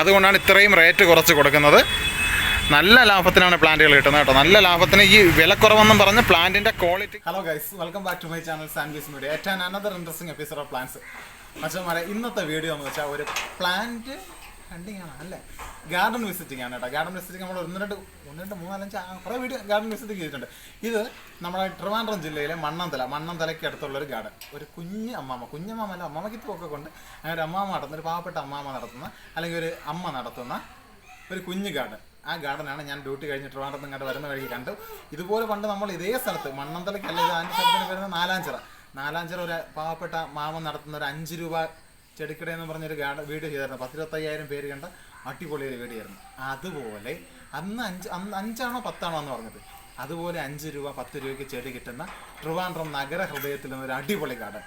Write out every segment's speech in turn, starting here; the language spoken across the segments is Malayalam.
അതുകൊണ്ടാണ് ഇത്രയും റേറ്റ് കുറച്ച് കൊടുക്കുന്നത്. നല്ല ലാഭത്തിനാണ് പ്ലാന്റുകൾ കിട്ടുന്നത് കേട്ടോ. നല്ല ലാഭത്തിന് ഈ വിലക്കുറവെന്നും പറഞ്ഞ് പ്ലാന്റിന്റെ quality hello guys welcome back to my channel Sandwich Media ഏറ്റവും another interesting episode of plants മച്ചന്മാരെ ഇന്നത്തെ വീഡിയോ എന്ന് വെച്ചാൽ ഒരു പ്ലാന്റ് ഹണ്ടിങ് ആണ് അല്ലേ ഗാർഡൻ വിസിറ്റിംഗ് ആണ് കേട്ടോ. ഗാർഡൻ വിസിറ്റിംഗ് നമ്മൾ ഒന്ന് രണ്ട് ഒന്ന് രണ്ട് മൂന്നാലഞ്ച് കുറേ വീട് ഗാർഡൻ വിസിറ്റിംഗ് ചെയ്തിട്ടുണ്ട്. ഇത് നമ്മുടെ ട്രിവാൻഡ്രം ജില്ലയിലെ മണ്ണന്തല മണ്ണന്തലയ്ക്ക് അടുത്തുള്ള ഒരു ഗാർഡൻ ഒരു കുഞ്ഞ് അമ്മാമ്മ കുഞ്ഞമ്മാമല്ല അമ്മമ്മയ്ക്ക് പൂക്കെ കൊണ്ട് അങ്ങനെ ഒരു അമ്മാമ്മ നടത്തുന്ന ഒരു പാവപ്പെട്ട അമ്മാമ്മ നടത്തുന്ന അല്ലെങ്കിൽ ഒരു അമ്മ നടത്തുന്ന ഒരു കുഞ്ഞ് ഗാർഡൻ ആ ഗാർഡനാണ് ഞാൻ ഡ്യൂട്ടി കഴിഞ്ഞ് ട്രിവാൻഡ്രത്ത് ഇങ്ങോട്ട് വരുന്ന വഴിക്ക് കണ്ടു ഇതുപോലെ പണ്ട് നമ്മൾ ഇതേ സ്ഥലത്ത് മണ്ണന്തലയ്ക്കല്ല ഇത് അതിന്റെ സ്ഥലത്തിന് വരുന്ന നാലാഞ്ചിറ. നാലാഞ്ചിറ ഒരു പാവപ്പെട്ട മാമ നടത്തുന്ന ഒരു അഞ്ച് രൂപ ചെടിക്കട എന്ന് പറഞ്ഞൊരു ഗാർഡൻ വീഡിയോ ചെയ്തായിരുന്നു. പത്തിരുപത്തയ്യായിരം പേര് കണ്ട അടിപൊളി ഒരു വീഡിയോ ആയിരുന്നു അതുപോലെ അന്ന് അഞ്ച് അന്ന് അഞ്ചാണോ പത്താണോ എന്ന് പറഞ്ഞത്. അതുപോലെ അഞ്ച് രൂപ പത്ത് രൂപയ്ക്ക് ചെടി കിട്ടുന്ന ട്രിവാൻഡ്രം നഗര ഹൃദയത്തിൽ ഒരു അടിപൊളി ഗാർഡൻ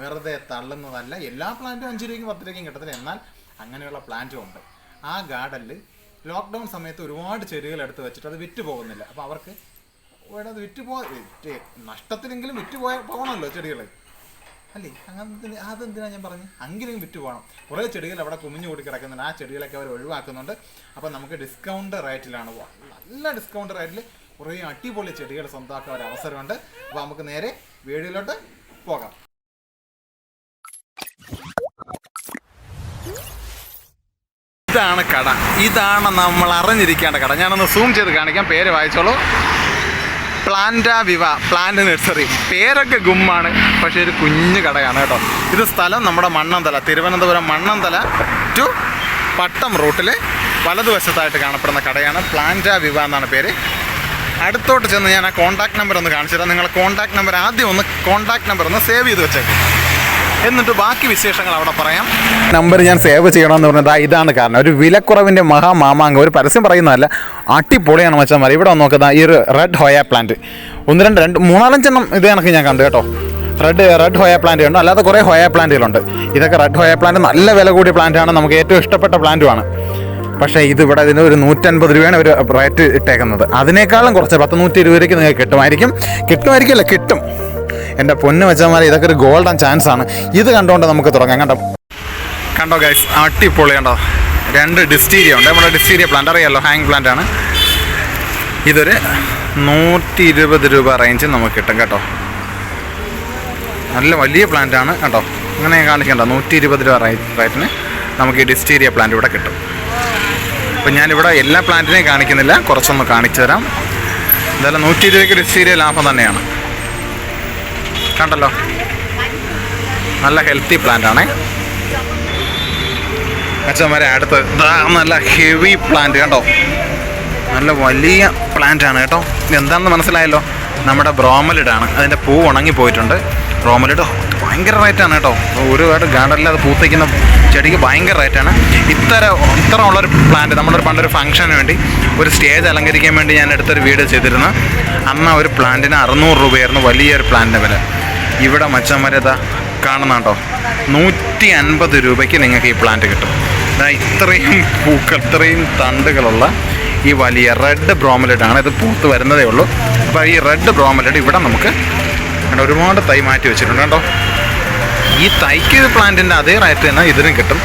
വെറുതെ തള്ളുന്നതല്ല. എല്ലാ പ്ലാന്റും അഞ്ച് രൂപയ്ക്കും പത്ത് രൂപയ്ക്കും കിട്ടത്തില്ല. എന്നാൽ അങ്ങനെയുള്ള പ്ലാന്റും ഉണ്ട്. ആ ഗാർഡനിൽ ലോക്ക്ഡൗൺ സമയത്ത് ഒരുപാട് ചെടികൾ എടുത്ത് വെച്ചിട്ട് അത് വിറ്റ് പോകുന്നില്ല. അപ്പോൾ അവർക്ക് വേണം അത് വിറ്റ് പോ നഷ്ടത്തിലെങ്കിലും വിറ്റ് പോയ പോകണമല്ലോ ചെടികൾ അല്ലേ? അങ്ങനെ അതെന്തിനാണ് ഞാൻ പറഞ്ഞു? അങ്കിലും വിറ്റ് പോകണം കുറേ ചെടികൾ അവിടെ കുമിഞ്ഞു കൂടി കിടക്കുന്നുണ്ട്. ആ ചെടികളൊക്കെ അവർ ഒഴിവാക്കുന്നുണ്ട്. അപ്പോൾ നമുക്ക് ഡിസ്കൗണ്ട് റേറ്റിലാണ് നല്ല ഡിസ്കൗണ്ട് റേറ്റിൽ കുറേ അടിപൊളി ചെടികൾ സ്വന്തമാക്കാൻ ഒരു അവസരമുണ്ട്. അപ്പോൾ നമുക്ക് നേരെ വീഡിയോയിലോട്ട് പോകാം. ഇതാണ് കട. ഇതാണ് നമ്മൾ അറിഞ്ഞിരിക്കേണ്ട കട. ഞാനൊന്ന് സൂം ചെയ്ത് കാണിക്കാം. പേര് വായിച്ചോളൂ. പ്ലാന്റ വിവ പ്ലാന്റ് നഴ്സറി. പേരൊക്കെ ഗുമ്മാണ് പക്ഷേ ഒരു കുഞ്ഞു കടയാണ് കേട്ടോ. ഇത് സ്ഥലം നമ്മുടെ മണ്ണന്തല തിരുവനന്തപുരം മണ്ണന്തല ടു പട്ടം റൂട്ടിൽ വലതുവശത്തായിട്ട് കാണപ്പെടുന്ന കടയാണ്. പ്ലാന്റ വിവ എന്നാണ് പേര്. അടുത്തോട്ട് ചെന്ന് ഞാൻ ആ കോൺടാക്ട് നമ്പർ ഒന്ന് കാണിച്ചു തരാം നിങ്ങൾ കോൺടാക്ട് നമ്പർ ആദ്യം ഒന്ന് കോൺടാക്ട് നമ്പർ ഒന്ന് സേവ് ചെയ്ത് വെച്ചേക്കും. എന്നിട്ട് ബാക്കി വിശേഷങ്ങൾ അവിടെ പറയാം. നമ്പർ ഞാൻ സേവ് ചെയ്യണമെന്ന് പറഞ്ഞത് ഇതാണ് കാരണം. ഒരു വിലക്കുറവിന്റെ മഹാമാമാങ്കം ഒരു പരസ്യം പറയുന്നതല്ല അടിപൊളിയാണ് മച്ചാൻ ഇവിടെ നോക്കുന്ന ഈ ഒരു റെഡ് ഹോയ പ്ലാന്റ് ഒന്ന് രണ്ട് രണ്ട് മൂന്നാലഞ്ചെണ്ണം ഇത് കണക്ക് ഞാൻ കണ്ടു കേട്ടോ. റെഡ് റെഡ് ഹോയ പ്ലാന്റ് ഉണ്ട്. അല്ലാതെ കുറേ ഹോയ പ്ലാന്റുകളുണ്ട് ഇതൊക്കെ റെഡ് ഹോയ പ്ലാന്റ് നല്ല വില കൂടിയ പ്ലാന്റാണ് നമുക്ക് ഏറ്റവും ഇഷ്ടപ്പെട്ട പ്ലാന്റുമാണ് പക്ഷേ ഇത് ഇതിന് ഒരു നൂറ്റൻപത് രൂപയാണ് ഒരു റേറ്റ് ഇട്ടേക്കുന്നത്. അതിനേക്കാളും കുറച്ച് പത്ത് നൂറ്റി ഇരുപത് രൂപയ്ക്ക് നിങ്ങൾക്ക് കിട്ടുമായിരിക്കും. കിട്ടുമായിരിക്കില്ല കിട്ടും. എന്റെ പൊന്ന് വെച്ചമാരെ ഇതൊക്കെ ഒരു ഗോൾഡൻ ചാൻസ് ആണ്. ഇത് കണ്ടുകൊണ്ട് നമുക്ക് തുടങ്ങാം. കണ്ടോ? കണ്ടോ ഗൈസ് അടിപൊളി കണ്ടോ? രണ്ട് ഡിസ്റ്റീരിയ ഉണ്ട്. നമ്മുടെ ഡിസ്റ്റീരിയ പ്ലാന്റ് അറിയാമല്ലോ ഹാങ് പ്ലാന്റ് ആണ്. ഇതൊരു നൂറ്റി ഇരുപത് രൂപ റേഞ്ചിൽ നമുക്ക് കിട്ടും കേട്ടോ. നല്ല വലിയ പ്ലാന്റ് ആണ് കേട്ടോ. അങ്ങനെ കാണിക്കണ്ട. നൂറ്റി ഇരുപത് രൂപ റേറ്റിന് നമുക്ക് ഈ ഡിസ്റ്റീരിയ പ്ലാന്റ് ഇവിടെ കിട്ടും. അപ്പം ഞാനിവിടെ എല്ലാ പ്ലാന്റിനെയും കാണിക്കുന്നില്ല. കുറച്ചൊന്ന് കാണിച്ചു തരാം എന്തായാലും നൂറ്റി ഇരുപതിക്ക് ഡിസ്റ്റീരിയ ലാഭം തന്നെയാണ്. കണ്ടല്ലോ. നല്ല ഹെൽത്തി പ്ലാന്റ് ആണേ. അച്ഛന്മാരെ അടുത്ത് നല്ല ഹെവി പ്ലാന്റ് കേട്ടോ നല്ല വലിയ പ്ലാന്റ് ആണ് കേട്ടോ. എന്താണെന്ന് മനസ്സിലായല്ലോ? നമ്മുടെ ബ്രോമലിഡാണ്. അതിന്റെ പൂ ഉണങ്ങി പോയിട്ടുണ്ട്. ബ്രോമലിഡ് ഭയങ്കര റേറ്റാണ് കേട്ടോ. ഒരുപാട് ഗാർഡനിൽ അത് പൂത്തേക്കുന്ന ചെടിക്ക് ഭയങ്കര റേറ്റാണ് ഇത്ര ഇത്ര ഉള്ളൊരു പ്ലാന്റ് നമ്മളൊരു പണ്ടൊരു ഫംഗ്ഷന് വേണ്ടി ഒരു സ്റ്റേജ് അലങ്കരിക്കാൻ വേണ്ടി ഞാൻ എടുത്തൊരു വീഡിയോ ചെയ്തിരുന്നു. അന്ന് ഒരു പ്ലാന്റിന് അറുന്നൂറ് രൂപയായിരുന്നു വലിയൊരു പ്ലാന്റിന്റെ വില. ഇവിടെ മച്ചന്മാരേതാ കാണുന്നുണ്ടോ നൂറ്റി അൻപത് രൂപയ്ക്ക് നിങ്ങൾക്ക് ഈ പ്ലാന്റ് കിട്ടും. ഇത്രയും പൂക്കൾ ഇത്രയും തണ്ടുകളുള്ള ഈ വലിയ റെഡ് ബ്രോമലഡ് ആണ്. ഇത് പൂത്ത് വരുന്നതേ ഉള്ളൂ. അപ്പോൾ ഈ റെഡ് ബ്രോമലഡ് ഇവിടെ നമുക്ക് ഇവിടെ ഒരുപാട് തൈ മാറ്റി വെച്ചിട്ടുണ്ട് കേട്ടോ ഈ തൈക്ക് പ്ലാന്റിന്റെ അതേ റേറ്റ് തന്നെ ഇതിനും കിട്ടും.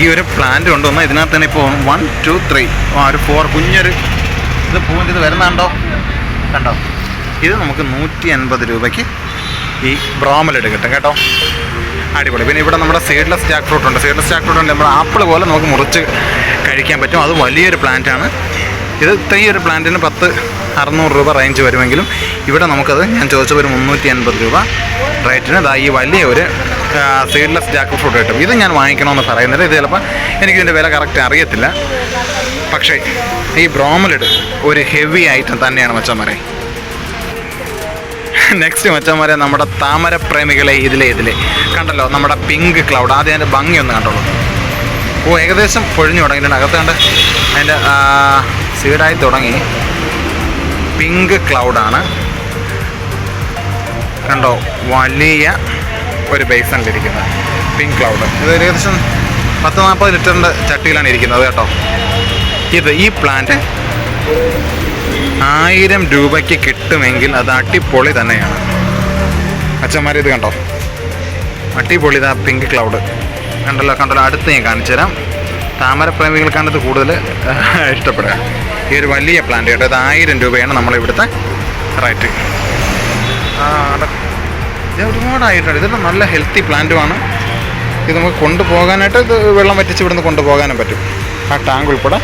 ഈ ഒരു പ്ലാന്റ് കൊണ്ടുവന്നാൽ ഇതിനകത്ത് തന്നെ ഇപ്പോൾ വൺ ടു ത്രീ ആ ഒരു ഫോർ കുഞ്ഞൊരു ഇത് പൂവിന്റെ ഇത് വരുന്നുണ്ടോ കണ്ടോ? ഇത് നമുക്ക് നൂറ്റി അൻപത് രൂപയ്ക്ക് ഈ ബ്രോമൽ കിട്ടും കേട്ടോ. അടിപൊളി. പിന്നെ ഇവിടെ നമ്മുടെ സീഡ്ലെസ് ജാക്ക് ഫ്രൂട്ട് ഉണ്ട്. സീഡ്ലെസ് ജാക്ക് ഫ്രൂട്ട് ഉണ്ട് നമ്മുടെ ആപ്പിൾ പോലെ നമുക്ക് മുറിച്ച് കഴിക്കാൻ പറ്റും. അത് വലിയൊരു പ്ലാന്റ് ആണ്. ഇത് ഈ ഒരു പ്ലാന്റിന് പത്ത് അറുന്നൂറ് രൂപ റേഞ്ച് വരുമെങ്കിലും ഇവിടെ നമുക്കത് ഞാൻ ചോദിച്ചപ്പോൾ ഒരു മുന്നൂറ്റി അൻപത് രൂപ റേറ്റിന് ഇതാ ഈ വലിയ ഒരു സീഡ്ലെസ് ജാക്ക് ഫ്രൂട്ട് കിട്ടും. ഇത് ഞാൻ വാങ്ങിക്കണമെന്ന് പറയുന്നില്ല ഇത് ചിലപ്പോൾ എനിക്കിതിന്റെ വില കറക്റ്റ് അറിയത്തില്ല. പക്ഷേ ഈ ബ്രോമലിഡ് ഒരു ഹെവി ഐറ്റം തന്നെയാണ് മച്ചന്മാരെ നെക്സ്റ്റ് മച്ചന്മാരെ നമ്മുടെ താമര പ്രേമികളെ ഇതിലെ ഇതിലെ. കണ്ടല്ലോ നമ്മുടെ പിങ്ക് ക്ലൗഡ് ആദ്യം അതിന്റെ ഭംഗി ഒന്ന് കണ്ടോളൂ. ഓ ഏകദേശം പൊഴിഞ്ഞു തുടങ്ങിയിട്ടുണ്ട്. അകത്ത് കണ്ട് അതിന്റെ സീഡായി തുടങ്ങി. പിങ്ക് ക്ലൗഡാണ് കണ്ടോ വലിയ ഒരു ബേസണിലിരിക്കുന്നത് പിങ്ക് ക്ലൗഡ് ഇത് ഏകദേശം പത്ത് നാൽപ്പത് ലിറ്ററിന്റെ ചട്ടിയിലാണ് ഇരിക്കുന്നത് കേട്ടോ. ഇത് ഈ പ്ലാന്റ് ആയിരം രൂപയ്ക്ക് കിട്ടുമെങ്കിൽ അത് അടിപൊളി തന്നെയാണ്. അച്ഛന്മാർ ഇത് കണ്ടോ? അടിപൊളി ഇതാ പിങ്ക് ക്ലൗഡ് കണ്ടല്ലോ കണ്ടല്ലോ. അടുത്ത് ഞാൻ കാണിച്ചു തരാം. താമരപ്രേമികൾക്കാണ് ഇത് കൂടുതൽ ഇഷ്ടപ്പെടുക. ഈ ഒരു വലിയ പ്ലാന്റ് കേട്ടോ. ഇത് ആയിരം രൂപയാണ് നമ്മളിവിടുത്തെ റേറ്റ്. ഇത് ഒരുപാടായിട്ടുണ്ട്. ഇതൊരു നല്ല ഹെൽത്തി പ്ലാന്റുമാണ് ഇത് നമുക്ക് കൊണ്ടുപോകാനായിട്ട് ഇത് വെള്ളം വറ്റിച്ച് ഇവിടുന്ന് കൊണ്ടുപോകാനും പറ്റും. ആ ടാങ്ക് ഉൾപ്പെടെ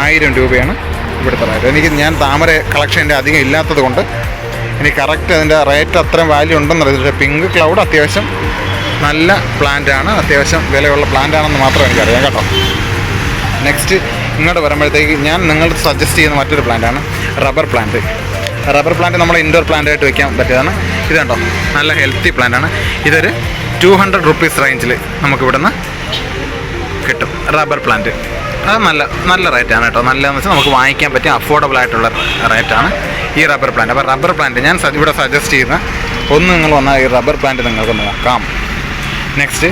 ആയിരം രൂപയാണ്. ഇവിടുത്തെ എനിക്ക് ഞാൻ താമര കളക്ഷൻ എന്റെ അധികം ഇല്ലാത്തത് കൊണ്ട് എനിക്ക് കറക്റ്റ് അതിന്റെ റേറ്റ് അത്രയും വാല്യൂ ഉണ്ടെന്ന് പക്ഷേ പിങ്ക് ക്ലൗഡ് അത്യാവശ്യം നല്ല പ്ലാന്റ് ആണ്. അത്യാവശ്യം വിലയുള്ള പ്ലാന്റ് ആണെന്ന് മാത്രം എനിക്കറിയാം കേട്ടോ. നെക്സ്റ്റ് ഇങ്ങോട്ട് വരുമ്പോഴത്തേക്ക് ഞാൻ നിങ്ങൾക്ക് സജസ്റ്റ് ചെയ്യുന്ന മറ്റൊരു പ്ലാന്റ് ആണ് റബ്ബർ പ്ലാന്റ് റബ്ബർ പ്ലാന്റ് നമ്മൾ ഇൻഡോർ പ്ലാന്റ് ആയിട്ട് വെക്കാൻ പറ്റിയതാണ്. ഇത് കണ്ടോ? നല്ല ഹെൽത്തി പ്ലാന്റ് ആണ്. ഇതൊരു ടു ഹൺഡ്രഡ് റുപ്പീസ് റേഞ്ചിൽ നമുക്കിവിടുന്ന് കിട്ടും റബ്ബർ പ്ലാന്റ് അത് നല്ല നല്ല റേറ്റാണ് കേട്ടോ. നല്ലതെന്ന് വെച്ചാൽ നമുക്ക് വാങ്ങിക്കാൻ പറ്റിയ അഫോർഡബിൾ ആയിട്ടുള്ള റേറ്റാണ് ഈ റബ്ബർ പ്ലാന്റ് അപ്പോൾ റബ്ബർ പ്ലാന്റ് ഞാൻ ഇവിടെ സജസ്റ്റ് ചെയ്യുന്ന ഒന്ന് നിങ്ങൾ വന്നാൽ ഈ റബ്ബർ പ്ലാന്റ് നിങ്ങൾക്ക് നോക്കാം. നെക്സ്റ്റ്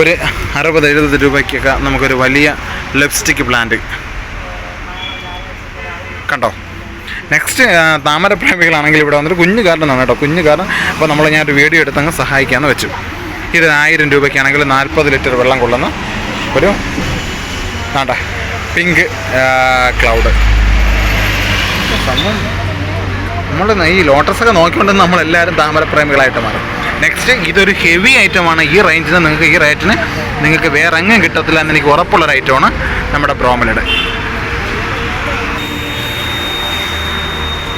ഒരു അറുപത് എഴുപത് രൂപയ്ക്കൊക്കെ നമുക്കൊരു വലിയ ലിപ്സ്റ്റിക് പ്ലാന്റ് കണ്ടോ? നെക്സ്റ്റ് താമരപ്രേമികളാണെങ്കിൽ ഇവിടെ വന്നിട്ട് കുഞ്ഞു കാരണം തന്നെ കേട്ടോ. കുഞ്ഞു ഗാർഡൻ അപ്പോൾ നമ്മൾ ഞാനൊരു വീഡിയോ എടുത്തങ്ങ് സഹായിക്കാമെന്ന് വെച്ചു. ഇത് ആയിരം രൂപയ്ക്കാണെങ്കിൽ നാൽപ്പത് ലിറ്റർ വെള്ളം കൊള്ളുന്ന ഒരു നാണ്ട പിങ്ക് ക്ലൗഡ് നമ്മൾ ഈ ലോട്ടസൊക്കെ നോക്കിക്കൊണ്ട് നമ്മളെല്ലാവരും താമരപ്രേമികളായിട്ട് മാറും. നെക്സ്റ്റ് ഇതൊരു ഹെവി ഐറ്റമാണ് ഈ റേഞ്ചിന് നിങ്ങൾക്ക് ഈ റേറ്റിന് നിങ്ങൾക്ക് വേറെ എങ്ങും കിട്ടത്തില്ല എന്ന് എനിക്ക് ഉറപ്പുള്ളൊരു ഐറ്റമാണ് നമ്മുടെ ബ്രോമലിയുടെ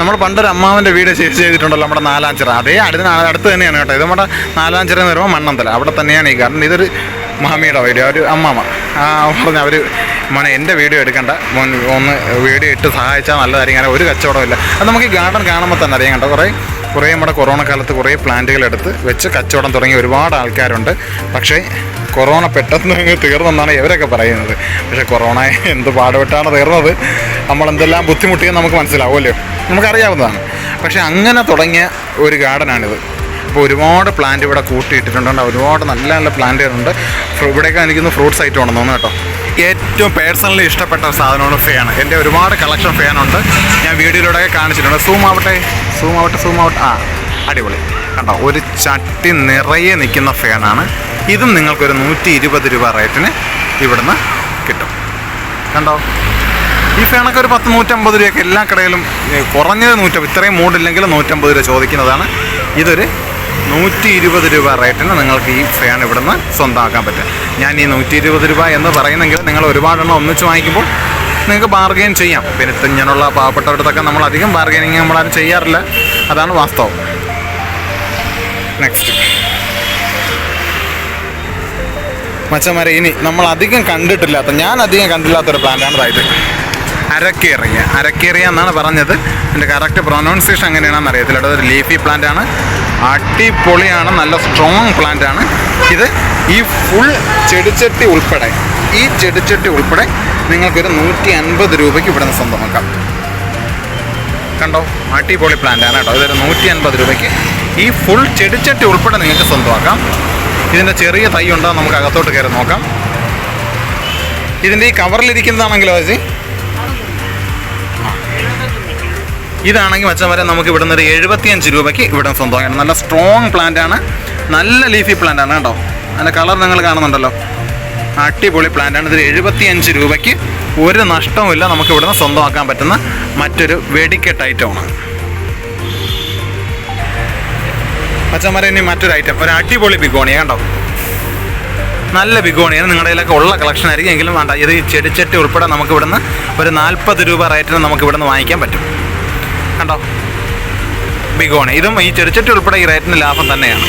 നമ്മൾ പണ്ടൊരു അമ്മാവന്റെ വീട് ചെയ്ത് ചെയ്തിട്ടുണ്ടല്ലോ നമ്മുടെ നാലാഞ്ചിറ. അതേ അടുത്ത് അടുത്ത് തന്നെയാണ് കേട്ടോ. ഇത് നമ്മുടെ നാലാഞ്ചിറ എന്ന് പറയുമ്പോൾ മണ്ണന്തല. അവിടെ തന്നെയാണ് ഈ കാരണം ഇതൊരു മാമിയുടെ വീട് ഒരു അമ്മാമ പറഞ്ഞ അവർ മോനെ എന്റെ വീഡിയോ എടുക്കണ്ട. മോൻ ഒന്ന് വീഡിയോ ഇട്ട് സഹായിച്ചാൽ നല്ലതായിരിക്കും. അങ്ങനെ ഒരു കച്ചവടമില്ല അത് നമുക്ക് ഈ ഗാർഡൻ കാണുമ്പോൾ തന്നെ അറിയാം കേട്ടോ. കുറേ കുറേ നമ്മുടെ കൊറോണ കാലത്ത് കുറേ പ്ലാന്റുകൾ എടുത്ത് വെച്ച് കച്ചവടം തുടങ്ങി ഒരുപാട് ആൾക്കാരുണ്ട്. പക്ഷേ കൊറോണ പെട്ടെന്ന് അങ്ങ് തീർന്നെന്നാണ് ഇവരൊക്കെ പറയുന്നത്. പക്ഷേ കൊറോണ എന്ത് പാടുപെട്ടാണ് തീർന്നത്? നമ്മൾ എന്തെല്ലാം ബുദ്ധിമുട്ടിയെന്ന് നമുക്ക് മനസ്സിലാവുമല്ലോ. നമുക്കറിയാവുന്നതാണ്. പക്ഷേ അങ്ങനെ തുടങ്ങിയ ഒരു ഗാർഡനാണിത് അപ്പോൾ ഒരുപാട് പ്ലാന്റ് ഇവിടെ കൂട്ടിയിട്ടിട്ടുണ്ട്? ഒരുപാട് നല്ല നല്ല പ്ലാന്റുകളുണ്ട് ഇവിടെയൊക്കെ എനിക്കൊന്ന് ഫ്രൂട്ട്സ് ആയിട്ട് ഉണ്ടെന്ന് കേട്ടോ. ഏറ്റവും പേഴ്സണലി ഇഷ്ടപ്പെട്ട സാധനമാണ് ഫാൻ എന്റെ ഒരുപാട് കളക്ഷൻ ഫാൻ ഉണ്ട്. ഞാൻ വീഡിയോയിലൂടെ കാണിച്ചിട്ടുണ്ട്. സൂം ആവട്ടെ. സൂം ആവട്ടെ സൂം ആവട്ടെ. ആ അടിപൊളി. കണ്ടോ? ഒരു ചട്ടി നിറയെ നിൽക്കുന്ന ഫാനാണ് ഇതും നിങ്ങൾക്കൊരു നൂറ്റി ഇരുപത് രൂപ റേറ്റിന് ഇവിടുന്ന് കിട്ടും. കണ്ടോ? ഈ ഫാനൊക്കെ ഒരു പത്ത് നൂറ്റമ്പത് രൂപയൊക്കെ എല്ലാ കടയിലും കുറഞ്ഞത് നൂറ്റമ്പത് ഇത്രയും മൂടില്ലെങ്കിൽ നൂറ്റമ്പത് രൂപ ചോദിക്കുന്നതാണ്. ഇതൊരു നൂറ്റി ഇരുപത് രൂപ റേറ്റിന് നിങ്ങൾക്ക് ഈ ഫാൻ ഇവിടുന്ന് സ്വന്തമാക്കാൻ പറ്റും. ഞാൻ ഈ നൂറ്റി ഇരുപത് രൂപ എന്ന് പറയുന്നെങ്കിൽ നിങ്ങൾ ഒരുപാടെണ്ണം ഒന്നിച്ച് വാങ്ങിക്കുമ്പോൾ നിങ്ങൾക്ക് ബാർഗെയിൻ ചെയ്യാം. പിന്നെ ഇങ്ങനെയുള്ള പാവപ്പെട്ടവരടുത്തൊക്കെ നമ്മൾ അധികം ബാർഗെയിനിങ് നമ്മളാരും ചെയ്യാറില്ല. അതാണ് വാസ്തവം. നെക്സ്റ്റ് മച്ചന്മാരെ ഇനി നമ്മൾ അധികം കണ്ടിട്ടില്ലാത്ത ഞാൻ അധികം കണ്ടില്ലാത്തൊരു പ്ലാന്റാണ് ഇതായത് അരക്കേറിയ. അരക്കേറിയ എന്നാണ് പറഞ്ഞത്. എന്റെ കറക്റ്റ് പ്രൊനൗൺസിയേഷൻ അങ്ങനെയാണെന്ന് അറിയത്തില്ല. ഒരു ലീഫി പ്ലാന്റ് ആണ്. അടിപൊളിയാണ് നല്ല സ്ട്രോങ് പ്ലാന്റ് ആണ്. ഇത് ഈ ഫുൾ ചെടിച്ചട്ടി ഉൾപ്പെടെ ഈ ചെടിച്ചട്ടി ഉൾപ്പെടെ നിങ്ങൾക്കൊരു നൂറ്റി അൻപത് രൂപയ്ക്ക് ഇവിടെ നിന്ന് സ്വന്തമാക്കാം. കണ്ടോ? അടിപൊളി പ്ലാന്റ് ആണ് കേട്ടോ. ഇതൊരു നൂറ്റി അൻപത് രൂപയ്ക്ക്. ഈ ഫുൾ ചെടിച്ചട്ടി ഉൾപ്പെടെ നിങ്ങൾക്ക് സ്വന്തമാക്കാം. ഇതിന്റെ ചെറിയ തൈ ഉണ്ടോ നമുക്ക് അകത്തോട്ട് കയറി നോക്കാം. ഇതിന്റെ ഈ കവറിലിരിക്കുന്നതാണെങ്കിലോ ചേച്ചി? ഇതാണെങ്കിൽ വെച്ചാൽ വരെ നമുക്ക് ഇവിടുന്ന് ഒരു എഴുപത്തിയഞ്ച് രൂപയ്ക്ക് ഇവിടെ സ്വന്തമാക്കാം നല്ല സ്ട്രോങ് പ്ലാന്റ് ആണ്. നല്ല ലീഫി പ്ലാന്റ് ആണ് കേട്ടോ. അതിന്റെ കളർ നിങ്ങൾ കാണുന്നുണ്ടല്ലോ. അടിപൊളി പ്ലാന്റ് ആണ്. ഇതിൽ എഴുപത്തിയഞ്ച് രൂപയ്ക്ക് ഒരു നഷ്ടവുമില്ല നമുക്ക് ഇവിടുന്ന് സ്വന്തമാക്കാൻ പറ്റുന്ന മറ്റൊരു വെടിക്കെട്ട് ഐറ്റമാണ് പച്ചമര ഇനി മറ്റൊരു ഐറ്റം ഒരു അടിപൊളി ബിഗോണിയ കണ്ടോ? നല്ല ബിഗോണിയാണ് നിങ്ങളുടെ കയ്യിലൊക്കെ ഉള്ള കളക്ഷൻ ആയിരിക്കും. എങ്കിലും വേണ്ട ഇത് ചെടിച്ചട്ടി ഉൾപ്പെടെ നമുക്ക് ഇവിടുന്ന് ഒരു നാൽപ്പത് രൂപ റേറ്റിന് നമുക്ക് ഇവിടുന്ന് വാങ്ങിക്കാൻ പറ്റും. കണ്ടോ? ബിഗോണി. ഇതും ഈ ചെടിച്ചട്ടി ഉൾപ്പെടെ ഈ റേറ്റിന് ലാഭം തന്നെയാണ്.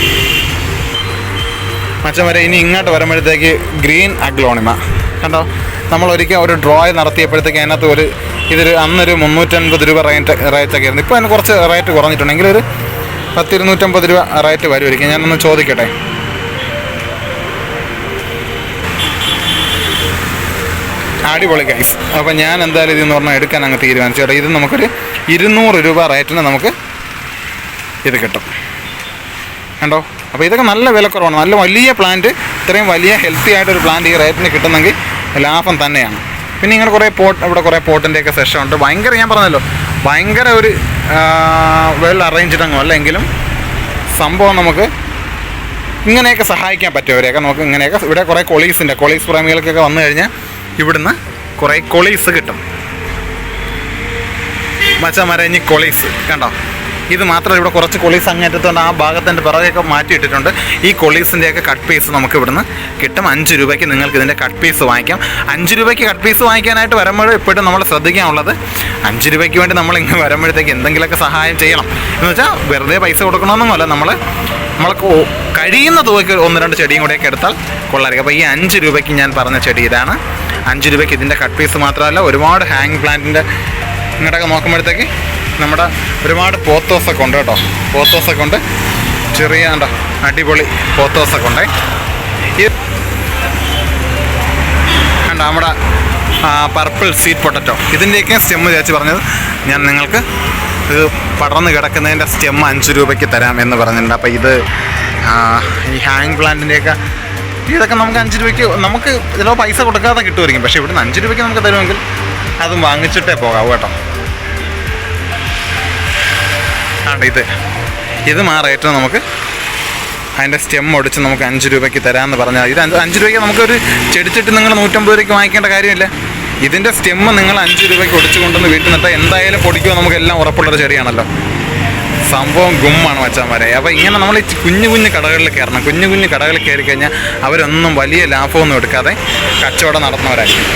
മച്ചം വരെ ഇനി ഇങ്ങോട്ട് വരുമ്പോഴത്തേക്ക് ഗ്രീൻ അഗ്ലോണിമ. കണ്ടോ? നമ്മൾ ഒരിക്കൽ ഒരു ഡ്രോയ് നടത്തിയപ്പോഴത്തേക്ക് അതിനകത്ത് ഒരു ഇതൊരു അന്നൊരു മുന്നൂറ്റൻപത് രൂപ റേറ്റ് റേറ്റ് റേറ്റൊക്കെ ആയിരുന്നു. ഇപ്പോൾ അതിന് കുറച്ച് റേറ്റ് കുറഞ്ഞിട്ടുണ്ടെങ്കിൽ ഒരു പത്തിരുന്നൂറ്റമ്പത് രൂപ റേറ്റ് വരുമായിരിക്കും ഞാനൊന്ന് ചോദിക്കട്ടെ? അടിപൊളി ഗൈസ് അപ്പോൾ ഞാൻ എന്തായാലും ഇതെന്ന് പറഞ്ഞാൽ എടുക്കാൻ അങ്ങ് തീരുമാനിച്ചു ഇത് നമുക്കൊരു ഇരുന്നൂറ് രൂപ റേറ്റിന് നമുക്ക് ഇത് കിട്ടും. കണ്ടോ? അപ്പോൾ ഇതൊക്കെ നല്ല വിലക്കുറവാണ്. നല്ല വലിയ പ്ലാന്റ് ഇത്രയും വലിയ ഹെൽത്തി ആയിട്ടൊരു പ്ലാന്റ് ഈ റേറ്റിന് കിട്ടുന്നെങ്കിൽ ലാഭം തന്നെയാണ്. പിന്നെ ഇങ്ങനെ കുറേ പോട്ട് ഇവിടെ കുറേ പോട്ടിന്റെയൊക്കെ സെഷൻ ഉണ്ട്. ഭയങ്കര ഞാൻ പറഞ്ഞല്ലോ ഭയങ്കര ഒരു വെൽ അറേഞ്ച്ഡ് അങ്ങോ? അല്ലെങ്കിലും സംഭവം നമുക്ക് ഇങ്ങനെയൊക്കെ സഹായിക്കാൻ പറ്റും അവരെയൊക്കെ. നമുക്ക് ഇങ്ങനെയൊക്കെ ഇവിടെ കുറേ കൊളീഗ്സിന്റെ കൊളീഗ്സ് പ്രേമികൾക്കൊക്കെ വന്നു കഴിഞ്ഞാൽ ഇവിടുന്ന് കുറേ കൊളീസ് കിട്ടും. മച്ചമരഞ്ഞ് കൊളീസ് കണ്ടോ? ഇത് മാത്രമല്ല ഇവിടെ കുറച്ച് കൊളീസ് അങ്ങേറ്റത്തുകൊണ്ട് ആ ഭാഗത്തിന്റെ പിറകെയൊക്കെ മാറ്റിയിട്ടിട്ടുണ്ട്. ഈ കൊളീസിന്റെയൊക്കെ കട്ട് പീസ് നമുക്ക് ഇവിടുന്ന് കിട്ടും. അഞ്ച് രൂപയ്ക്ക് നിങ്ങൾക്ക് ഇതിന്റെ കട്ട് പീസ് വാങ്ങിക്കാം. അഞ്ച് രൂപയ്ക്ക് കട്ട് പീസ് വാങ്ങിക്കാനായിട്ട് വരുമ്പോൾ എപ്പോഴും നമ്മൾ ശ്രദ്ധിക്കാനുള്ളത്. അഞ്ച് രൂപയ്ക്ക് വേണ്ടി നമ്മൾ ഇങ്ങനെ വരുമ്പോഴത്തേക്ക് എന്തെങ്കിലുമൊക്കെ സഹായം ചെയ്യണം. എന്ന് വെച്ചാൽ വെറുതെ പൈസ കൊടുക്കണമെന്നൊന്നുമല്ല. നമ്മൾ നമ്മൾ കഴിയുന്ന തുകയ്ക്ക് ഒന്ന് രണ്ട് ചെടിയും കൂടെയൊക്കെ എടുത്താൽ കൊള്ളായിരിക്കും. അപ്പോൾ ഈ അഞ്ച് രൂപയ്ക്ക് ഞാൻ പറഞ്ഞ ചെടി ഇതാണ്. അഞ്ച് രൂപയ്ക്ക് ഇതിന്റെ കട്ട് പീസ് മാത്രമല്ല ഒരുപാട് ഹാങ് പ്ലാന്റിന്റെ ഇങ്ങോട്ടൊക്കെ നോക്കുമ്പോഴത്തേക്ക് നമ്മുടെ ഒരുപാട് പോത്തോസൊക്കെ ഉണ്ട് കേട്ടോ. പോത്തോസൊക്കെ ഉണ്ട്. ചെറിയ കണ്ടോ അടിപൊളി പോത്തോസൊക്കെ ഉണ്ട്. കണ്ടോ നമ്മുടെ പർപ്പിൾ സീറ്റ് പൊട്ടറ്റോ ഇതിന്റെയൊക്കെ സ്റ്റെമ്മ് ചേച്ചി പറഞ്ഞത് ഞാൻ നിങ്ങൾക്ക് ഇത് പടർന്ന് കിടക്കുന്നതിന്റെ സ്റ്റെമ്മ് അഞ്ച് രൂപയ്ക്ക് തരാം എന്ന് പറഞ്ഞിട്ടുണ്ട്. അപ്പോൾ ഇത് ഈ ഹാങ് പ്ലാന്റിന്റെയൊക്കെ ഇതൊക്കെ നമുക്ക് അഞ്ച് രൂപയ്ക്ക് നമുക്ക് ചിലപ്പോൾ പൈസ കൊടുക്കാതെ കിട്ടുമായിരിക്കും. പക്ഷേ ഇവിടുന്ന് അഞ്ച് രൂപയ്ക്ക് നമുക്ക് തരുമെങ്കിൽ അതും വാങ്ങിച്ചിട്ടേ പോകാവൂ കേട്ടോ. ആണ് ഇത് ഇത് റേറ്റിന് നമുക്ക് അതിന്റെ സ്റ്റെം ഒടിച്ച് നമുക്ക് അഞ്ച് രൂപയ്ക്ക് തരാമെന്ന് പറഞ്ഞാൽ ഇത് അഞ്ച് അഞ്ച് രൂപയ്ക്ക് നമുക്കൊരു ചെടിച്ചിട്ട് നിങ്ങൾ നൂറ്റമ്പത് രൂപയ്ക്ക് വാങ്ങിക്കേണ്ട കാര്യമില്ല. ഇതിന്റെ സ്റ്റെം നിങ്ങൾ അഞ്ച് രൂപയ്ക്ക് ഒടിച്ച് കൊണ്ടുവന്ന് വീട്ടിൽ നിന്നിട്ട് എന്തായാലും പൊടിക്കുമോ നമുക്കെല്ലാം ഉറപ്പുള്ളൊരു ചെടിയാണല്ലോ. സംഭവം ഗുമ്മാണ് മച്ചാന്മാരെ അപ്പോൾ ഇങ്ങനെ നമ്മൾ ഈ കുഞ്ഞു കുഞ്ഞു കടകളിൽ കയറണം. കുഞ്ഞു കുഞ്ഞു കടകളിൽ കയറി കഴിഞ്ഞാൽ അവരൊന്നും വലിയ ലാഭമൊന്നും എടുക്കാതെ കച്ചവടം നടത്തുന്നവരായിരിക്കും.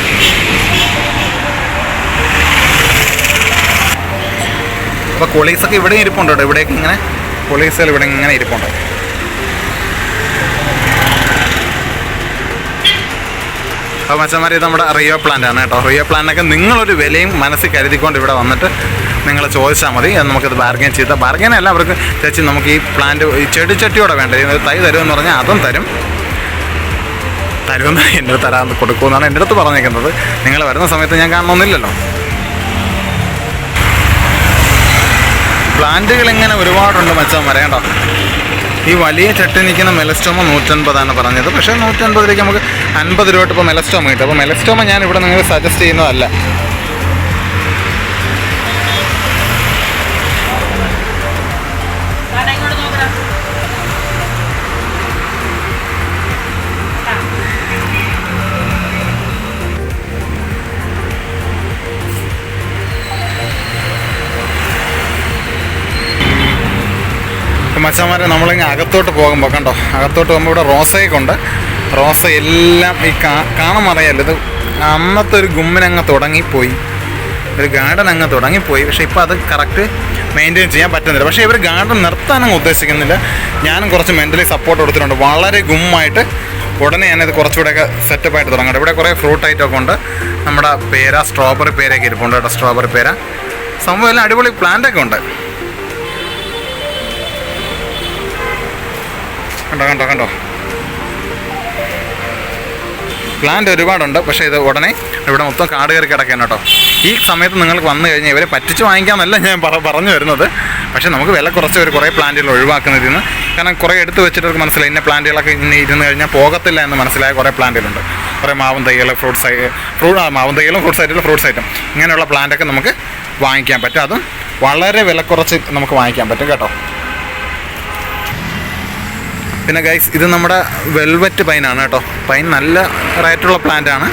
അപ്പോൾ കൊളീസൊക്കെ ഇവിടെ ഇരിപ്പുണ്ട് കേട്ടോ. ഇവിടേക്ക് ഇങ്ങനെ കൊളീസുകൾ ഇവിടെ ഇങ്ങനെ ഇരിപ്പുണ്ട്. അപ്പോൾ മച്ചന്മാർ ഇത് നമ്മുടെ റിയോ പ്ലാന്റ് ആണ് കേട്ടോ. റിയോ പ്ലാന്റിനൊക്കെ നിങ്ങളൊരു വിലയും മനസ്സിൽ കരുതിക്കൊണ്ട് ഇവിടെ വന്നിട്ട് നിങ്ങൾ ചോദിച്ചാൽ മതി. നമുക്കത് ബാർഗൈൻ ചെയ്ത ബാർഗൈൻ അല്ല അവർക്ക് ചേച്ചി നമുക്ക് ഈ പ്ലാന്റ് ഈ ചെടിച്ചട്ടിയോടെ വേണ്ട. ഇത് തൈ തരുമെന്ന് പറഞ്ഞാൽ അതും തരും. തരുമെന്ന് എന്റെ തരാൻ കൊടുക്കുമെന്നാണ് എന്റെ അടുത്ത് പറഞ്ഞേക്കുന്നത്. നിങ്ങൾ വരുന്ന സമയത്ത് ഞാൻ കാണണമെന്നില്ലല്ലോ. പ്ലാന്റുകൾ ഇങ്ങനെ ഒരുപാടുണ്ട് മച്ചാൻ വരേണ്ട ഈ വലിയ ചട്ടി നിൽക്കുന്ന മെലസ്റ്റോമ നൂറ്റൻപതാണ് പറഞ്ഞത്. പക്ഷേ നൂറ്റൻപതിലേക്ക് നമുക്ക് അൻപത് രൂപ ഇപ്പോൾ മെലസ്റ്റോമ കിട്ടും. അപ്പോൾ മെലസ്റ്റോമ ഞാൻ ഇവിടെ നിങ്ങൾ സജസ്റ്റ് ചെയ്യുന്നതല്ല. മച്ചന്മാരെ നമ്മളിങ്ങനെ അകത്തോട്ട് പോകുമ്പോൾ കണ്ടോ? അകത്തോട്ട് പോകുമ്പോൾ ഇവിടെ റോസയൊക്കെ ഉണ്ട് റോസ എല്ലാം ഈ കാ കാണാൻ അറിയാമല്ലോ ഇത് അന്നത്തെ ഒരു ഗുമ്മിനങ്ങ് തുടങ്ങിപ്പോയി. ഒരു ഗാർഡൻ അങ്ങ് തുടങ്ങിപ്പോയി. പക്ഷേ ഇപ്പോൾ അത് കറക്റ്റ് മെയിന്റെയിൻ ചെയ്യാൻ പറ്റുന്നില്ല. പക്ഷേ ഇവർ ഗാർഡൻ നിർത്താനങ്ങ് ഉദ്ദേശിക്കുന്നില്ല. ഞാനും കുറച്ച് മെന്റലി സപ്പോർട്ട് കൊടുത്തിട്ടുണ്ട്. വളരെ ഗുമ്മായിട്ട് ഉടനെ ഞാനിത് കുറച്ചുകൂടെയൊക്കെ സെറ്റപ്പായിട്ട് തുടങ്ങണം ഇവിടെ കുറേ ഫ്രൂട്ട് ഐറ്റമൊക്കെ ഉണ്ട്. നമ്മുടെ പേര സ്ട്രോബെറി പേരൊക്കെ ഇരിപ്പുണ്ട് കേട്ടോ സ്ട്രോബെറി പേര. സംഭവം എല്ലാം അടിപൊളി പ്ലാന്റൊക്കെ ഉണ്ട്. കണ്ടോ കണ്ടോ കണ്ടോ? പ്ലാന്റ് ഒരുപാടുണ്ട് പക്ഷേ ഇത് ഉടനെ ഇവിടെ മൊത്തം കാട് കയറി കിടക്കാൻ കേട്ടോ. ഈ സമയത്ത് നിങ്ങൾക്ക് വന്നു കഴിഞ്ഞാൽ ഇവരെ പറ്റിച്ച് വാങ്ങിക്കാമെന്നല്ല ഞാൻ പറ പറഞ്ഞു വരുന്നത്. പക്ഷേ നമുക്ക് വില കുറച്ച് ഒരു കുറേ പ്ലാന്റുകൾ ഒഴിവാക്കുന്നതിൽ നിന്ന്. കാരണം കുറേ എടുത്ത് വെച്ചിട്ട് അവർക്ക് മനസ്സിലായി ഇന്ന പ്ലാന്റുകളൊക്കെ ഇന്ന് ഇരുന്ന് കഴിഞ്ഞാൽ പോകത്തില്ല എന്ന് മനസ്സിലായ കുറേ പ്ലാന്റുകളുണ്ട് കുറേ മാവും തൈകൾ ഫ്രൂട്ട്സ് ഫ്രൂട്ട് മാവും തൈകളും ഫ്രൂട്ട്സ് ആയിട്ട് ഫ്രൂട്ട്സ് ഐറ്റം ഇങ്ങനെയുള്ള പ്ലാന്റൊക്കെ നമുക്ക് വാങ്ങിക്കാൻ പറ്റും. അതും വളരെ വില കുറച്ച് നമുക്ക് വാങ്ങിക്കാൻ പറ്റും കേട്ടോ. പിന്നെ ഗൈസ് ഇത് നമ്മുടെ വെൽവെറ്റ് പൈനാണ് കേട്ടോ. പൈൻ നല്ല റേറ്റുള്ള പ്ലാന്റ് ആണ്.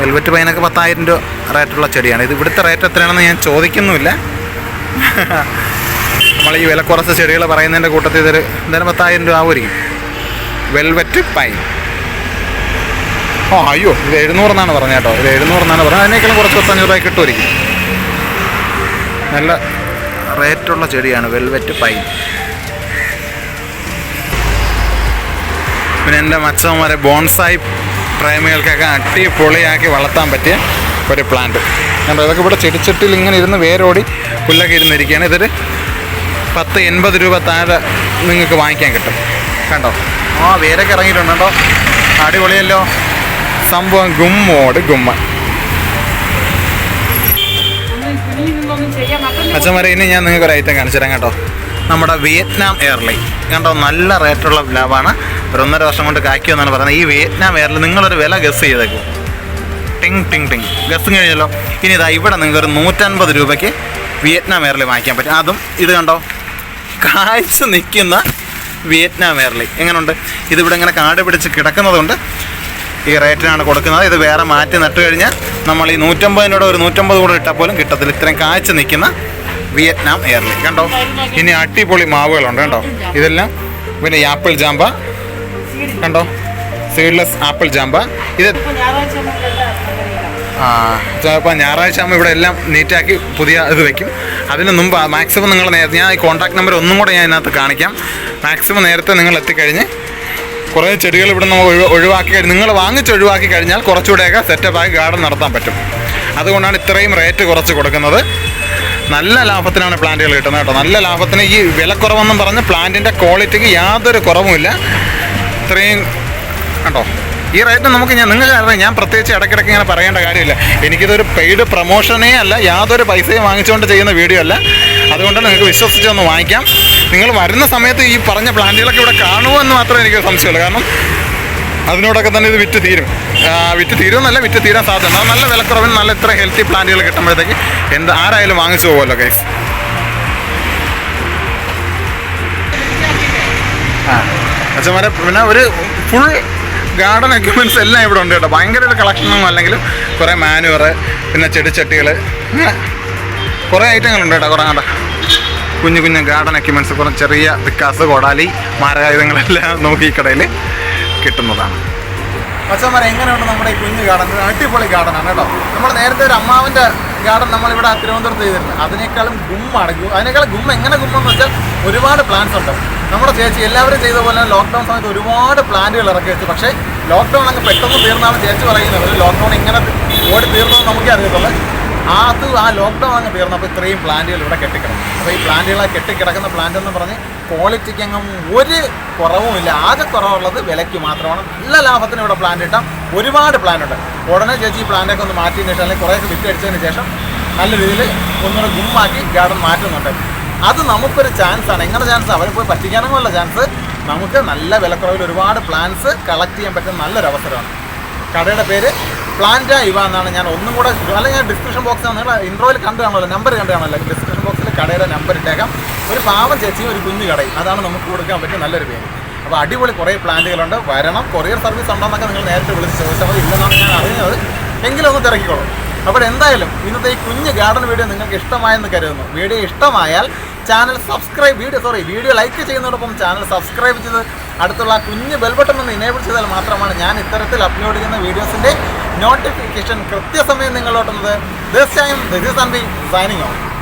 വെൽവെറ്റ് പൈനൊക്കെ പത്തായിരം രൂപ റേറ്റുള്ള ചെടിയാണ്. ഇത് ഇവിടുത്തെ റേറ്റ് എത്രയാണെന്ന് ഞാൻ ചോദിക്കുന്നുമില്ല. നമ്മൾ ഈ വില കുറച്ച് ചെടികൾ പറയുന്നതിന്റെ കൂട്ടത്തിൽ ഇതൊരു എന്തായാലും പത്തായിരം രൂപ ആവുമായിരിക്കും. വെൽവെറ്റ് പൈൻ ഓ അയ്യോ ഇത് എഴുന്നൂറെന്നാണ് പറഞ്ഞത് കേട്ടോ. ഇത് എഴുന്നൂറെന്നാണ് പറഞ്ഞത്. അതിനേക്കാളും കുറച്ച് പത്തഞ്ഞൂറ് രൂപ കിട്ടുമായിരിക്കും. നല്ല റേറ്റുള്ള ചെടിയാണ് വെൽവെറ്റ് പൈൻ പിന്നെ എന്റെ മച്ചന്മാരെ ബോൺസായി പ്രേമികൾക്കൊക്കെ അടിപൊളിയാക്കി വളർത്താൻ പറ്റിയ ഒരു പ്ലാന്റ് കണ്ടോ ഇതൊക്കെ ഇവിടെ ചെടിച്ചട്ടിൽ ഇങ്ങനെ ഇരുന്ന് വേരോടി പുല്ലൊക്കെ ഇരുന്നിരിക്കുകയാണ് ഇതൊരു പത്ത് എൺപത് രൂപ താഴെ നിങ്ങൾക്ക് വാങ്ങിക്കാൻ കിട്ടും. കണ്ടോ? ആ വേരൊക്കെ ഇറങ്ങിയിട്ടുണ്ട് കേട്ടോ അടിപൊളിയല്ലോ. സംഭവം ഗുമ്മോട് ഗുമ്മ. അച്ഛന്മാരെ ഇനി ഞാൻ നിങ്ങൾക്ക് ഒരു ഐറ്റം കാണിച്ചു തരാം കേട്ടോ നമ്മുടെ വിയറ്റ്നാം എയർലൈൻ. കണ്ടോ നല്ല റേറ്റുള്ള ലാബാണ് ഒരു ഒന്നര വർഷം കൊണ്ട് കായ്ക്കുമെന്നാണ് പറയുന്നത്. ഈ വിയറ്റ്നാം എയറിൽ നിങ്ങളൊരു വില ഗസ് ചെയ്തേക്കും. ടിങ് ടിങ് ടിങ്. ഗസ് കഴിഞ്ഞല്ലോ. ഇനി ഇതാ ഇവിടെ നിങ്ങൾക്ക് ഒരു നൂറ്റൻപത് രൂപയ്ക്ക് വിയറ്റ്നാം എയറിൽ വാങ്ങിക്കാൻ പറ്റും. അതും ഇത് കണ്ടോ? കാഴ്ച നിൽക്കുന്ന വിയറ്റ്നാം എയർലി എങ്ങനെയുണ്ട് ഇതിവിടെ ഇങ്ങനെ കാട് പിടിച്ച് കിടക്കുന്നതുകൊണ്ട് ഈ റേറ്റിനാണ് കൊടുക്കുന്നത്. ഇത് വേറെ മാറ്റി നട്ട് കഴിഞ്ഞാൽ നമ്മൾ ഈ നൂറ്റമ്പതിനോട് ഒരു നൂറ്റമ്പത് കൂടെ ഇട്ടാൽ പോലും കിട്ടത്തില്ല. ഇത്രയും കാഴ്ച നിൽക്കുന്ന വിയറ്റ്നാം എയർലി കണ്ടോ? ഇനി അടിപൊളി മാവുകളുണ്ട്. കണ്ടോ? ഇതെല്ലാം പിന്നെ ആപ്പിൾ ജാമ്പ കണ്ടോ? സീഡ്ലെസ് ആപ്പിൾ ജാമ്പ. ഇത്. ആ ഞായറാഴ്ച ആകുമ്പോൾ ഇവിടെ എല്ലാം നീറ്റാക്കി പുതിയ ഇത് വെക്കും. അതിന് മുമ്പ് മാക്സിമം നിങ്ങൾ നേരത്തെ ഞാൻ ഈ കോൺടാക്ട് നമ്പർ ഒന്നും കൂടെ ഞാൻ ഇതിനകത്ത് കാണിക്കാം. മാക്സിമം നേരത്തെ നിങ്ങൾ എത്തിക്കഴിഞ്ഞ് കുറേ ചെടികൾ ഇവിടെ നമ്മൾ ഒഴിവ് ഒഴിവാക്കി കഴിഞ്ഞ് നിങ്ങൾ വാങ്ങിച്ച് ഒഴിവാക്കി കഴിഞ്ഞാൽ കുറച്ചുകൂടെയൊക്കെ സെറ്റപ്പ് ആയി ഗാർഡൻ നടത്താൻ പറ്റും. അതുകൊണ്ടാണ് ഇത്രയും റേറ്റ് കുറച്ച് കൊടുക്കുന്നത്. നല്ല ലാഭത്തിനാണ് പ്ലാന്റുകൾ കിട്ടുന്നത് കേട്ടോ. നല്ല ലാഭത്തിന് ഈ വിലക്കുറവെന്നും പറഞ്ഞ് പ്ലാന്റിന്റെ ക്വാളിറ്റിക്ക് യാതൊരു കുറവുമില്ല. ഇത്രയും കണ്ടോ? ഈ റേറ്റ് നമുക്ക് ഞാൻ നിങ്ങൾക്ക് അറിയാം ഞാൻ പ്രത്യേകിച്ച് ഇടയ്ക്കിടയ്ക്ക് ഇങ്ങനെ പറയേണ്ട കാര്യമില്ല. എനിക്കിതൊരു പെയ്ഡ് പ്രൊമോഷനേ അല്ല യാതൊരു പൈസയും വാങ്ങിച്ചുകൊണ്ട് ചെയ്യുന്ന വീഡിയോ അല്ല. അതുകൊണ്ട് നിങ്ങൾക്ക് വിശ്വസിച്ച് ഒന്ന് വാങ്ങിക്കാം. നിങ്ങൾ വരുന്ന സമയത്ത് ഈ പറഞ്ഞ പ്ലാന്റുകളൊക്കെ ഇവിടെ കാണുമോ എന്ന് മാത്രമേ എനിക്ക് സംശയമുള്ളൂ. കാരണം അതിനോടൊക്കെ തന്നെ ഇത് വിറ്റ് തീരും. വിറ്റ് തീരുമെന്നല്ല വിറ്റ് തീരാൻ സാധ്യത നല്ല വിലക്കുറവിന് നല്ല ഇത്ര ഹെൽത്തി പ്ലാന്റുകൾ കിട്ടുമ്പോഴത്തേക്ക് എന്ത് ആരായാലും വാങ്ങിച്ചു പോകുമല്ലോ ഗൈസ് അച്ഛന്മാരെ പിന്നെ ഒരു ഫുൾ ഗാർഡൻ എക്യുപ്മെന്റ്സ് എല്ലാം ഇവിടെ ഉണ്ട് കേട്ടോ. ഭയങ്കര ഒരു കളക്ഷനൊന്നും അല്ലെങ്കിലും കുറേ മാനുവർ പിന്നെ ചെടിച്ചട്ടികൾ അങ്ങനെ കുറേ ഐറ്റങ്ങളുണ്ട് കേട്ടോ കുറേ കണ്ട? കുഞ്ഞു കുഞ്ഞു ഗാർഡൻ എക്യുപ്മെന്റ്സ് കുറേ ചെറിയ വിക്കാസ് കൊടാലി മാരകായുധങ്ങളെല്ലാം നമുക്ക് ഈ കടയിൽ കിട്ടുന്നതാണ്. അച്ഛന്മാരെ എങ്ങനെയുണ്ട് നമ്മുടെ ഈ കുഞ്ഞു ഗാർഡൻ അടിപൊളി ഗാർഡനാണ് കേട്ടോ. നമ്മൾ നേരത്തെ ഒരു അമ്മാവിന്റെ ഗാർഡൻ നമ്മളിവിടെ തിരുവനന്തപുരത്ത് ചെയ്തിട്ടുണ്ട്. അതിനേക്കാളും ഗുമ്മാണ് ഗു- അതിനേക്കാളും ഗുമ്മ എങ്ങനെ ഗുമ്മെന്ന് വെച്ചാൽ ഒരുപാട് പ്ലാൻസ് ഉണ്ട്. നമ്മുടെ ചേച്ചി എല്ലാവരും ചെയ്ത പോലെ ലോക്ക്ഡൗൺ സമയത്ത് ഒരുപാട് പ്ലാന്റുകൾ ഇറക്കി വെച്ചു. പക്ഷേ ലോക്ക്ഡൗൺ അങ്ങ് പെട്ടെന്ന് തീർന്നാണ് ചേച്ചി പറയുന്നത്. ലോക്ക്ഡൗൺ ഇങ്ങനെ ഓടി തീർന്നതെന്ന് നമുക്കേ അറിയത്തുള്ളൂ. അത് ആ ലോക്ക്ഡൗൺ അങ്ങ് തീർന്നപ്പോൾ ഇത്രയും പ്ലാന്റുകൾ ഇവിടെ കെട്ടിക്കിടക്കും അപ്പോൾ ഈ പ്ലാന്റുകളെ കെട്ടിക്കിടക്കുന്ന പ്ലാന്റ് എന്ന് പറഞ്ഞ് ക്വാളിറ്റിക്ക് അങ്ങ് ഒരു കുറവുമില്ല ആകെ കുറവുള്ളത് വിലയ്ക്ക് മാത്രമാണ്. നല്ല ലാഭത്തിന് ഇവിടെ പ്ലാന്റ് ഇട്ടാൽ ഒരുപാട് പ്ലാന്റ് ഉണ്ട്. ഉടനെ ചേച്ചി ഈ പ്ലാന്റൊക്കെ ഒന്ന് മാറ്റിയതിന് ശേഷം അല്ലെങ്കിൽ കുറേയൊക്കെ വിറ്റ് അടിച്ചതിന് ശേഷം നല്ല രീതിയിൽ ഒന്നുകൂടെ ഗുമ്മാക്കി ഗാർഡൻ മാറ്റുന്നുണ്ട്. അത് നമുക്കൊരു ചാൻസാണ് എങ്ങനെ ചാൻസ് അവരെ പോയി പറ്റിക്കാനൊന്നുമല്ല ചാൻസ് നമുക്ക് നല്ല വിലക്കുറവിൽ ഒരുപാട് പ്ലാന്റ്സ് കളക്ട് ചെയ്യാൻ പറ്റുന്ന നല്ലൊരു അവസരമാണ് കടയുടെ പേര് പ്ലാന്റ ഇവ എന്നാണ് ഞാൻ ഒന്നും കൂടെ അല്ലെങ്കിൽ ഞാൻ ഡിസ്ക്രിപ്ഷൻ ബോക്സ് നിങ്ങൾ ഇൻട്രോയിൽ കണ്ടു കാണുമല്ലോ നമ്പർ കണ്ടു കാണുമല്ലോ. ഡിസ്ക്രിപ്ഷൻ ബോക്സിൽ കടയുടെ നമ്പർ ഇട്ടേക്കാം. ഒരു പാവം ചേച്ചിയും ഒരു കുഞ്ഞു കടയും. അതാണ് നമുക്ക് കൊടുക്കാൻ പറ്റിയ നല്ലൊരു പേര്. അപ്പോൾ അടിപൊളി കുറേ പ്ലാന്റുകളുണ്ട് വരണം. കൊറിയർ സർവീസ് ഉണ്ടോന്നൊക്കെ നിങ്ങൾ നേരത്തെ വിളിച്ച് ചോദിച്ചാൽ മതി. ഇല്ലെന്നാണ് ഞാൻ അറിഞ്ഞത് എങ്കിലും ഒന്ന് തിരക്കിക്കോളും. അപ്പോൾ എന്തായാലും ഇന്നത്തെ ഈ കുഞ്ഞ് ഗാർഡൻ വീഡിയോ നിങ്ങൾക്ക് ഇഷ്ടമായെന്ന് കരുതുന്നു. വീഡിയോ ഇഷ്ടമായാൽ channel subscribe video sorry video like ചെയ്യുന്നതോടൊപ്പം channel subscribe ചെയ്ത് അടുത്തുള്ള കുഞ്ഞ് ബെൽബട്ടൺ ഒന്ന് ഇനേബിൾ ചെയ്താൽ മാത്രമാണ് ഞാൻ ഇത്തരത്തിൽ അപ്ലോഡ് ചെയ്യുന്ന വീഡിയോസിന്റെ നോട്ടിഫിക്കേഷൻ കൃത്യസമയം നിങ്ങളോട്ടുന്നത് തീർച്ചയായും ദിസ് ഇസ് സൈനിങ് ഓഫ്